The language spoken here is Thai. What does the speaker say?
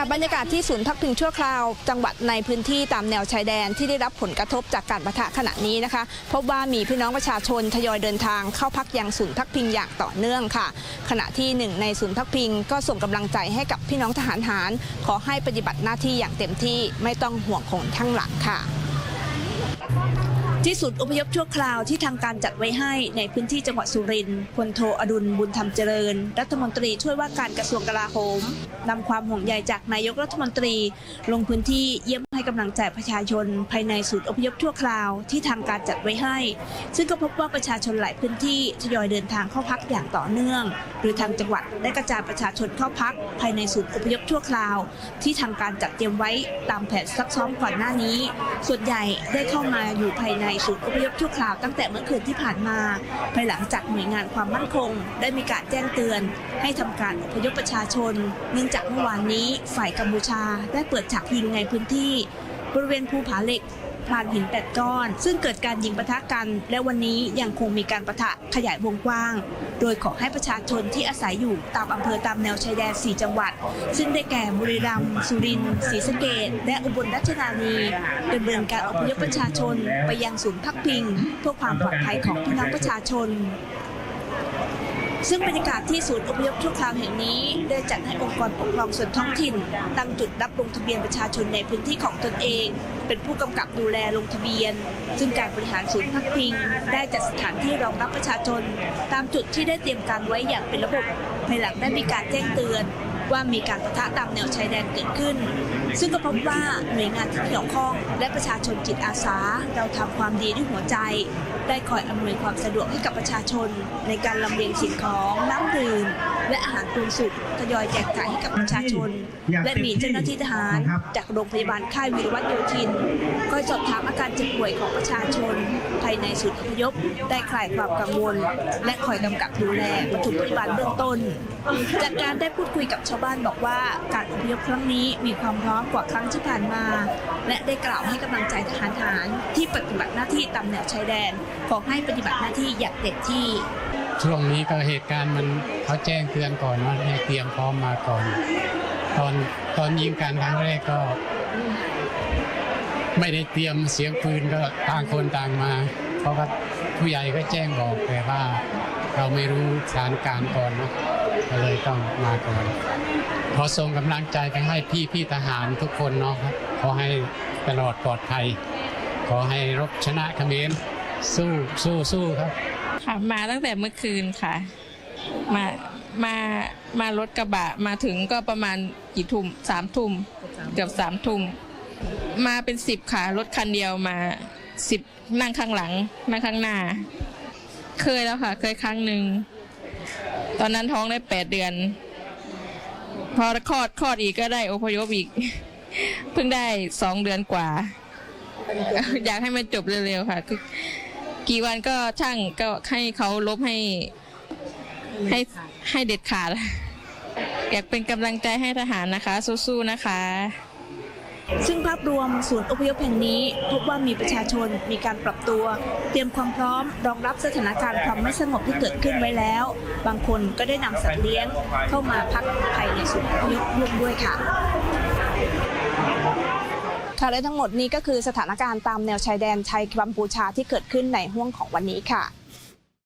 ค่ะบรรยากาศที่ศูนย์พักพิงชั่วคราว จังหวัดในพื้นที่ตามแนวชายแดนที่ได้รับผลกระทบจากการประทะขณะนี้นะคะ พบว่ามีพี่น้องประชาชนทยอยเดินทางเข้าพักยังศูนย์พักพิงอย่างต่อเนื่องค่ะ ขณะที่หนึ่งในศูนย์พักพิงก็ส่งกำลังใจให้กับพี่น้องทหารหารขอให้ปฏิบัติหน้าที่อย่างเต็มที่ไม่ต้องห่วงคนข้างหลังค่ะ ที่ศูนย์อพยพชั่วคราวที่ทางการจัดไว้ให้ในพื้นที่จังหวัดสุรินทร์พลโทอดุลบุญธรรมเจริญ รัฐมนตรีช่วยว่าการกระทรวงกลาโหมนำความห่วงใยจากนายกรัฐมนตรี ลงพื้นที่เยี่ยมให้กำลังใจประชาชน ภายในศูนย์อพยพชั่วคราวที่ทางการจัดไว้ให้ ซึ่งก็พบว่าประชาชนหลายพื้นที่ทยอยเดินทางเข้าพักอย่างต่อเนื่องโดยทางจังหวัดได้กระจายประชาชนเข้าพัก ภายในศูนย์อพยพชั่วคราว ที่ทางการจัดเตรียมไว้ตามแผนซักซ้อมก่อนหน้านี้ ส่วนใหญ่ได้เข้ามาอยู่ภายในศูนย์อพยพชั่วคราวตั้งแต่เมื่อคืนที่ผ่านมา ภายหลังจากหน่วยงานความมั่นคง ได้มีการแจ้งเตือน ให้ทำการอพยพประชาชน เนื่องจากเมื่อวานนี้ฝ่ายกัมพูชาได้เปิดฉากยิงในพื้นที่ บริเวณภูผาเหล็ก พลานหินแปดก้อน ซึ่งเกิดการยิงปะทะกัน และวันนี้ยังคงมีการปะทะขยายวงกว้าง โดยขอให้ประชาชนที่อาศัยอยู่ตามอำเภอตามแนวชายแดน 4 จังหวัด ซึ่งได้แก่บุรีรัมย์สุรินทร์ศรีสะเกษและอุบลราชธานีดำเนินการอพยพประชาชนไปยังศูนย์พักพิง เพื่อความปลอดภัยของพี่น้องประชาชน ซึ่งบรรยากาศที่ศูนย์อพยพชั่วคราวแห่งนี้ได้จัดให้องค์กรปกครองส่วนท้องถิ่น ตั้งจุดรับลงทะเบียนประชาชนในพื้นที่ของตนเอง เป็นผู้กำกับดูแลลงทะเบียน ซึ่งการบริหารศูนย์พักพิง ได้จัดสถานที่รองรับประชาชน ตามจุดที่ได้เตรียมการไว้อย่างเป็นระบบภายหลังได้มีการแจ้งเตือน ว่ามีการปะทะตามแนวชายแดนเกิดขึ้น ซึ่งก็พบว่าหน่วยงานที่เกี่ยวข้อง และประชาชนจิตอาสา เราทำความดีด้วยหัวใจ ได้คอยอำนวยความสะดวกให้กับประชาชน ในการลำเลียงสิ่งของน้ำดื่ม และอาหารปรุงสุกทยอยแจกจ่ายให้กับประชาชน และมีเจ้าหน้าที่ทหาร จากโรงพยาบาลค่ายวีรวัตโยธินคอยสอบถามอาการเจ็บป่วยของประชาชน ภายในศูนย์อพยพได้คลายความกังวล และคอยกำกับดูแลปฐมพยาบาลเบื้องต้น จากการได้พูดคุยกับชาวบ้านบอกว่าการอพยพครั้งนี้มีความพร้อมกว่าครั้งที่ผ่านมา และได้กล่าวให้กำลังใจทหารทหารที่ปฏิบัติหน้าที่ตามแนวชายแดนขอให้ปฏิบัติหน้าที่อย่างเต็มที่ ช่วงนี้ก็เหตุการณ์มันเขาแจ้งเตือนก่อนว่าให้เตรียมพร้อมมาก่อน ตอนตอนยิงกันครั้งแรกก็ ไม่ได้เตรียมเสียงปืนก็ต่างคนต่างมา เพราะว่าผู้ใหญ่ก็แจ้งบอกแต่ว่าเราไม่รู้สถานการณ์ก่อนเนะก็เลยต้องมาก่อนขอส่งกำลังใจไปให้พี่พี่ทหารทุกคนเนาะครับขอให้ตลอดปลอดภัย ขอให้รบชนะเขมรสู้สู้สู้ครับ ค่ะ มาตั้งแต่เมื่อคืนค่ะ มา มา มารถกระบะ มาถึงก็ประมาณกี่ทุ่มสามทุ่ม เกือบสามทุ่ม มาเป็นสิบค่ะ รถคันเดียวมาสิบนั่งข้างหลัง นั่งข้างหน้า เคยแล้วค่ะ เคยครั้งหนึ่ง ตอนนั้นท้องได้แปดเดือน พอคลอดคลอดอีกก็ได้อพยพอีก เพิ่งได้สองเดือนกว่า อยากให้มันจบเร็วๆค่ะคือ กี่วันก็ช่างก็ให้เขาลบให้ให้ให้เด็ดขาด อยากเป็นกำลังใจให้ทหารนะคะ สู้ๆนะคะ ซึ่งภาพรวมศูนย์อพยพแห่งนี้พบว่ามีประชาชนมีการปรับตัว เตรียมความพร้อม รองรับสถานการณ์ความไม่สงบที่เกิดขึ้นไว้แล้ว บางคนก็ได้นำสัตว์เลี้ยงเข้ามาพักภายในศูนย์อพยพร่วมด้วยค่ะ ค่ะและทั้งหมดนี้ก็คือสถานการณ์ตามแนวชายแดนไทยกัมพูชาที่เกิดขึ้นในห่วงของวันนี้ค่ะ